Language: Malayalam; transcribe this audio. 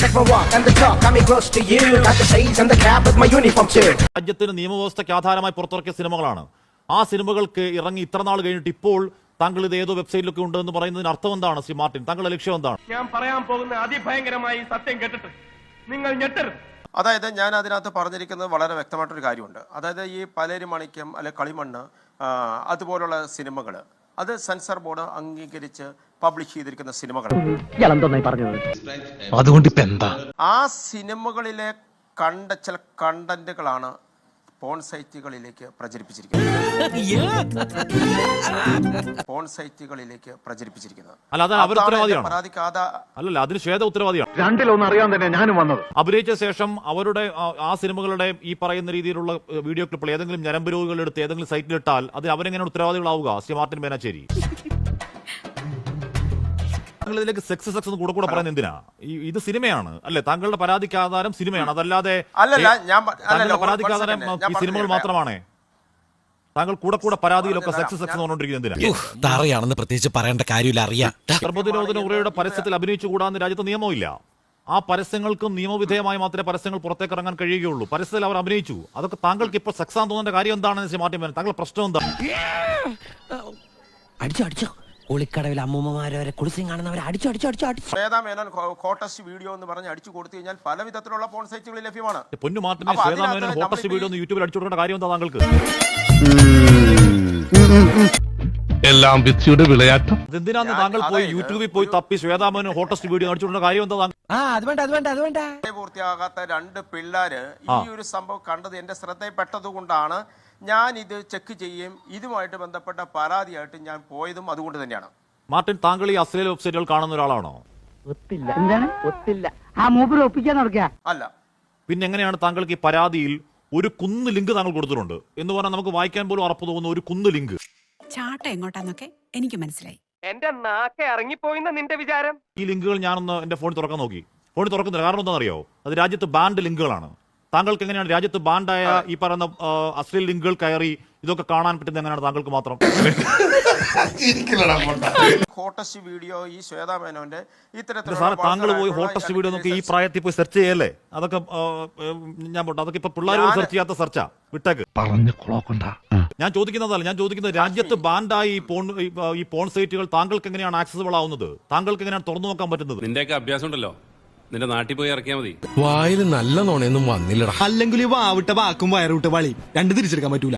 Check my walk and the talk, coming close to you. Got the shades and the cap with my uniform too. രാജ്യത്തിന് നിയമവ്യവസ്ഥയ്ക്ക് ആധാരമായി പുറത്തിറക്കിയ സിനിമകളാണ്. ആ സിനിമകൾക്ക് ഇറങ്ങി ഇത്ര നാൾ കഴിഞ്ഞിട്ട് ഇപ്പോൾ താങ്കൾ ഇത് ഏതോ വെബ്സൈറ്റിലൊക്കെ ഉണ്ട് എന്ന് പറയുന്നതിന് അർത്ഥം എന്താണ് ശ്രീ മാർട്ടിൻ? താങ്കളുടെ ലക്ഷ്യം എന്താണ്? ഞാൻ പറയാൻ പോകുന്ന അതിഭയങ്കരമായി സത്യം കേട്ടിട്ട് നിങ്ങൾ ഞെട്ടരുത്. അതായത് ഞാൻ അതിനകത്ത് പറഞ്ഞിരിക്കുന്നത് വളരെ വ്യക്തമായിട്ടൊരു കാര്യമുണ്ട്. അതായത് ഈ പലേരി മണിക്കം അല്ലെ കളിമണ്ണ് അതുപോലുള്ള സിനിമകൾ അത് സെൻസർ ബോർഡ് അംഗീകരിച്ച് പബ്ലിഷ് ചെയ്തിരിക്കുന്ന സിനിമകൾ. അതുകൊണ്ട് ഇപ്പൊ എന്താ ആ സിനിമകളിലെ കണ്ട ചില കണ്ടന്റുകളാണ് പോൺ സൈറ്റുകളിലേക്ക് പ്രചരിപ്പിച്ചിരിക്കുന്നത്. പോൺ സൈറ്റുകളിലേക്ക് പ്രചരിപ്പിച്ചിരിക്കുന്നത്. അല്ലല്ല അതിന് ശ്വേത ഉത്തരവാദിയാണ്. രണ്ടിലൊന്നും അറിയാൻ തന്നെ ഞാനും വന്നത്. അഭിനയിച്ച ശേഷം അവരുടെ ആ- സിനിമകളുടെ ഈ പറയുന്ന രീതിയിലുള്ള വീഡിയോ ക്ലിപ്പുകൾ ഏതെങ്കിലും ഞരമ്പ് രോഗികൾ എടുത്ത് ഏതെങ്കിലും സൈറ്റിലിട്ടാൽ അത് അവരെങ്ങനെയാണ് ഉത്തരവാദികളാവുക? ശ്രീ മാർട്ടിൻ ബേനാച്ചേരി. താങ്കൾ ഇതിലേക്ക് സെക്സ് സെക്സ് എന്ന് കൂടെ കൂടെ പറയുന്നത് എന്തിനാ? ഈ ഇത് സിനിമയാണ്. അല്ലെ? താങ്കളുടെ പരാതിക്ക് ആധാരം സിനിമയാണ്. അതല്ലാതെ പരാതിക്ക് ആധാരം ഈ സിനിമകൾ മാത്രമാണേ? താങ്കൾ കൂടെ കൂടെ പരാതിയിലൊക്കെ. സെക്സ് സെക്സ് എന്ന് പറഞ്ഞുകൊണ്ടിരിക്കുന്നത് പ്രത്യേകിച്ച് പറയേണ്ട കാര്യമില്ല അറിയാം. ഗർഭനിരോധന ഉറയുടെ പരസ്യത്തിൽ അഭിനയിച്ചുകൂടാന്ന് രാജ്യത്ത് നിയമമില്ല. ആ പരസ്യങ്ങൾക്കും നിയമവിധേയമായി മാത്രമേ പരസ്യങ്ങൾ പുറത്തേക്ക് ഇറങ്ങാൻ കഴിയുകയുള്ളൂ. പരസ്യത്തിൽ അവർ അഭിനയിച്ചു. അതൊക്കെ താങ്കൾക്ക് ഇപ്പോൾ സെക്സ് ആണെന്ന് തോന്നുന്ന കാര്യം എന്താണെന്ന് മാറ്റി താങ്കളുടെ പ്രശ്നം എന്താ? അടിച്ചോ അടിച്ചോ. കുളിക്കടവിൽ അമ്മൂമ്മമാരെ വരെ കുളിച്ചും കാണുന്നവരെ അടിച്ചു അടിച്ചു അടിച്ചു അടിച്ചു. ശ്വേതാ മേനോൻ കോട്ടസ്റ്റ് വീഡിയോ എന്ന് പറഞ്ഞ് അടിച്ചു കൊടുത്തു കഴിഞ്ഞാൽ പല വിധത്തിലുള്ള പോൺ സൈറ്റുകളിൽ ലഭ്യമാണ്. പൊന്നു മാർട്ടിനെ അപ്പൊ ശ്വേതാമേനോൻ അതിനകത്ത് ഹോട്ടസ്റ്റ് വീഡിയോ ഒന്ന് യൂട്യൂബിൽ അടിച്ചു കൊടുക്കേണ്ട കാര്യം എന്താ താങ്കൾക്ക് എല്ലാം വിധിയുടെ വിളയാട്ടം? അതെന്തിനാന്ന് ഞാൻ- താങ്കൾ പോയി യൂട്യൂബിൽ പോയി തപ്പി ശ്വേതാമേനോൻ ഹോട്ടസ്റ്റ് വീഡിയോ അടിച്ചു കൊടുക്കേണ്ട കാര്യം എന്താ താങ്കൾ? പൂർത്തിയാകാത്ത രണ്ട് പിള്ളേര് ഈ ഒരു സംഭവം കണ്ടത് എന്റെ ശ്രദ്ധയിൽപ്പെട്ടത് കൊണ്ടാണ് ഞാൻ ഇത് ചെക്ക് ചെയ്യുകയും ഇതുമായിട്ട് ബന്ധപ്പെട്ട പരാതിയായിട്ട് ഞാൻ പോയതും അതുകൊണ്ട് തന്നെയാണ്. മാർട്ടിൻ താങ്കൾ ഈ അശ്ലീല വെബ്സൈറ്റുകൾ കാണുന്ന ഒരാളാണോ? ഒത്തില്ല. എന്താണ്? ഒത്തില്ല. ആ മൂപ്പര് ഒപ്പിക്കാൻ നടക്കുക അല്ല. പിന്നെ എങ്ങനെയാണ് താങ്കൾക്ക് ഈ പരാതിയിൽ ഒരു കുന്ന് ലിങ്ക് താങ്കൾ കൊടുത്തിട്ടുണ്ട്? എന്ന് പറഞ്ഞാൽ നമുക്ക് വായിക്കാൻ പോലും ഉറപ്പ് തോന്നുന്ന ഒരു കുന്ന് ലിങ്ക്. ചാട്ട എങ്ങോട്ടാന്നൊക്കെ എനിക്ക് മനസ്സിലായി. എന്റെ നാക്കെ ഇറങ്ങിപ്പോയിന്ന നിന്റെ വിചാരം? ഈ ലിങ്കുകൾ ഞാനൊന്ന് എന്റെ ഫോൺ തുറക്കാൻ നോക്കി. ഫോണിൽ തുറക്കുന്നില്ല. കാരണം എന്താണെന്നറിയോ അത് രാജ്യത്ത് ബാൻഡ് ലിങ്കുകളാണ്. താങ്കൾക്ക് എങ്ങനെയാണ് രാജ്യത്ത് ബാൻഡായ ഈ പറയുന്ന അശ്ലീൽ ലിങ്കുകൾ കയറി ഇതൊക്കെ കാണാൻ പറ്റുന്നത് എങ്ങനെയാണ് താങ്കൾക്ക് മാത്രം? ഹോട്ടസ്റ്റ് വീഡിയോ ഈ ശ്വേതാ മേനോന്റെ സാറേ താങ്കൾ പോയി ഹോട്ടസ്റ്റ് വീഡിയോ നോക്കി ഈ പ്രായത്തിൽ പോയി സെർച്ച് ചെയ്യല്ലേ? അതൊക്കെ ആ, ഞാൻ പോട്ടെ അതൊക്കെ ഇപ്പൊ പിള്ളേർ സെർച്ച് ചെയ്യാത്ത സെർച്ചാ വിട്ടേക്ക്. പറഞ്ഞു കുളോക്കണ്ട. ഞാൻ ചോദിക്കുന്നതല്ല ഞാൻ ചോദിക്കുന്നത് രാജ്യത്ത് ബാൻഡായി ഈ പോൺ ഈ, ആ, ഈ പോൺ സൈറ്റുകൾ താങ്കൾക്ക് എങ്ങനെയാണ് ആക്സസിബിൾ ആവുന്നത്? താങ്കൾക്ക് എങ്ങനെയാണ് തുറന്നു നോക്കാൻ പറ്റുന്നത്? നിന്റെയൊക്കെ അഭ്യാസം ഉണ്ടല്ലോ. നിന്റെ നാട്ടിൽ പോയി ഇറക്കിയാൽ മതി. വായിൽ നല്ല നോണയൊന്നും വന്നില്ലടാ. അല്ലെങ്കിൽ വാവിട്ട വാക്കും വയറുവിട്ട വളി രണ്ട് തിരിച്ചെടുക്കാൻ പറ്റൂല.